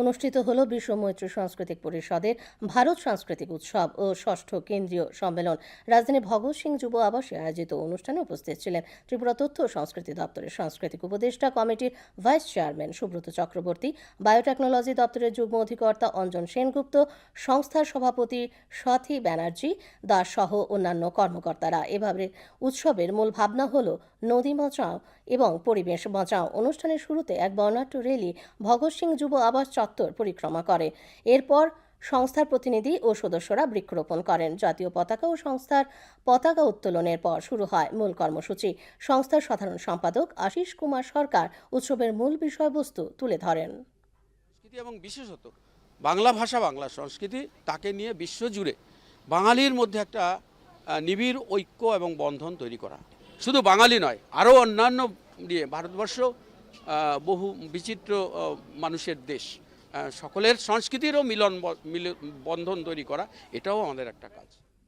অনুষ্ঠিত হল বিশ্ব মৈত্রী সাংস্কৃতিক পরিষদের ভারত সাংস্কৃতিক উৎসব ও ষষ্ঠ কেন্দ্রীয় সম্মেলন। রাজধানী ভগৎ সিং যুব আবাসে আয়োজিত অনুষ্ঠানে উপস্থিত ছিলেন ত্রিপুরা তথ্য ও সংস্কৃতি দপ্তরের সাংস্কৃতিক উপদেষ্টা কমিটির vice chairman Subrata Chakraborty, biotechnology দপ্তরের যুগ্ম অধিকর্তা অঞ্জন সেনগুপ্ত, সংস্থার সভাপতি সাথী ব্যানার্জি, দাস সহ অন্যান্য কর্মকর্তারা। এভাবে উৎসবের মূল ভাবনা হল নদী বাঁচাও এবং পরিবেশ বাঁচাও। অনুষ্ঠানের শুরুতে এক বর্ণাঢ্য রেলি ভগৎ সিং যুব আবাস চত্বর পরিক্রমা করে। এরপর সংস্থার প্রতিনিধি ও সদস্যরা বৃক্ষরোপণ করেন। জাতীয় পতাকা ও সংস্থার পতাকা উত্তোলনের পর শুরু হয় মূল কর্মসূচি। সংস্থার সাধারণ সম্পাদক আশিস কুমার সরকার উৎসবের মূল বিষয়বস্তু তুলে ধরেন। এবং বিশেষত বাংলা ভাষা বাংলা সংস্কৃতি তাকে নিয়ে বিশ্বজুড়ে বাঙালির মধ্যে একটা নিবিড় ঐক্য এবং বন্ধন তৈরি করা। শুধু বাঙালি নয়, আরও অন্যান্য নিয়ে ভারতবর্ষ বহু বিচিত্র মানুষের দেশ। সকলের সংস্কৃতিরও মিলন বন্ধন তৈরি করা এটাও আমাদের একটা কাজ।